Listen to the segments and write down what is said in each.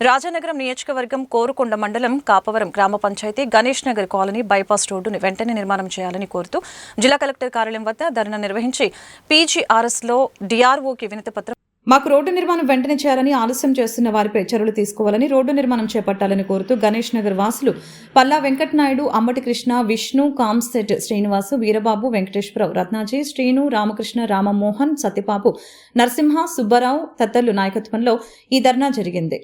రాజానగరం నియోజకవర్గం కోరుకొండ మండలం కాపవరం గ్రామ పంచాయతీ గణేష్ నగర్ కాలనీ బైపాస్ రోడ్డుని వెంటనే నిర్మాణం చేయాలని కోరుతూ జిల్లా కలెక్టర్ కార్యాలయం వద్ద ధర్నా నిర్వహించి పీజీఆర్ఎస్లో డిఆర్ఓకి వినతి పత్రం మాకు రోడ్డు నిర్మాణం వెంటనే చేయాలని ఆలస్యం చేస్తున్న వారిపై చర్యలు తీసుకోవాలని రోడ్డు నిర్మాణం చేపట్టాలని కోరుతూ గణేష్ నగర్ వాసులు పల్లా వెంకటనాయుడు అమ్మటి కృష్ణ విష్ణు కామ్సెట్ శ్రీనివాసు వీరబాబు వెంకటేశ్వరరావు రత్నాజీ శ్రీను రామకృష్ణ రామమోహన్ సత్యపాపు నరసింహ సుబ్బారావు తదితరులు నాయకత్వంలో ఈ ధర్నా జరిగింది.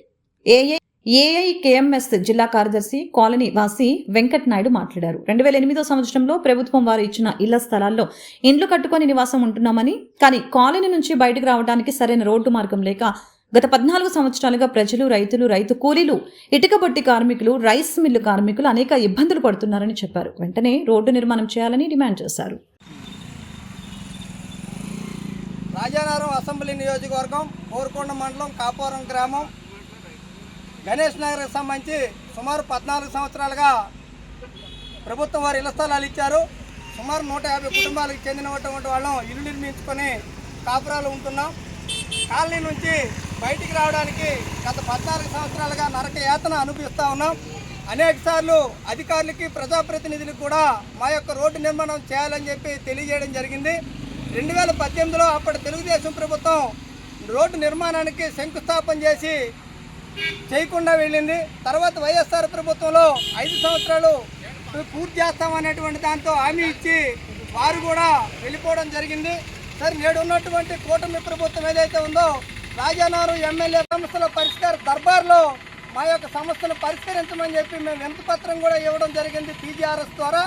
ఏఐ ఏఐకేఎంఎస్ జిల్లా కార్యదర్శి కాలనీ వాసి వెంకట్ నాయుడు మాట్లాడారు. రెండు వేల ఎనిమిదో సంవత్సరంలో ప్రభుత్వం వారు ఇచ్చిన ఇళ్ళ స్థలాల్లో ఇండ్లు కట్టుకొని నివాసం ఉంటున్నామని కానీ కాలనీ నుంచి బయటకు రావడానికి సరైన రోడ్డు మార్గం లేక గత పద్నాలుగు సంవత్సరాలుగా ప్రజలు రైతులు రైతు కూలీలు ఇటుక బొట్టి కార్మికులు రైస్ మిల్లు కార్మికులు అనేక ఇబ్బందులు పడుతున్నారని చెప్పారు. వెంటనే రోడ్డు నిర్మాణం చేయాలని డిమాండ్ చేశారు. రాజానగరం అసెంబ్లీ నియోజకవర్గం కోరుకొండ మండలం కాపురం గ్రామం గణేష్ నగర్కి సంబంధించి సుమారు పద్నాలుగు సంవత్సరాలుగా ప్రభుత్వం వారు ఇళ్ళ స్థలాలు ఇచ్చారు. సుమారు నూట యాభై కుటుంబాలకు చెందినటువంటి వాళ్ళం ఇల్లు నిర్మించుకొని కాపురాలు ఉంటున్నాం. కాలనీ నుంచి బయటికి రావడానికి గత పద్నాలుగు సంవత్సరాలుగా నరక యాతన అనుభవిస్తూ ఉన్నాం. అనేక సార్లు అధికారులకి ప్రజాప్రతినిధులకు కూడా మా యొక్క రోడ్డు నిర్మాణం చేయాలని చెప్పి తెలియజేయడం జరిగింది. రెండు వేల పద్దెనిమిదిలో అప్పటి తెలుగుదేశం ప్రభుత్వం రోడ్డు నిర్మాణానికి శంకుస్థాపన చేసి చేయకుండా వెళ్ళింది. తర్వాత వైఎస్ఆర్ ప్రభుత్వంలో ఐదు సంవత్సరాలు పూర్తి చేస్తామనేటువంటి దాంతో హామీ ఇచ్చి వారు కూడా వెళ్ళిపోవడం జరిగింది. సార్ నేడు ఉన్నటువంటి కూటమి ప్రభుత్వం ఏదైతే ఉందో రాజానారు ఎమ్మెల్యే సమస్యల పరిష్కార దర్బార్లో మా యొక్క సమస్యలు పరిష్కరించమని చెప్పి మేము వినతి పత్రం కూడా ఇవ్వడం జరిగింది పీజీఆర్ఎస్ ద్వారా.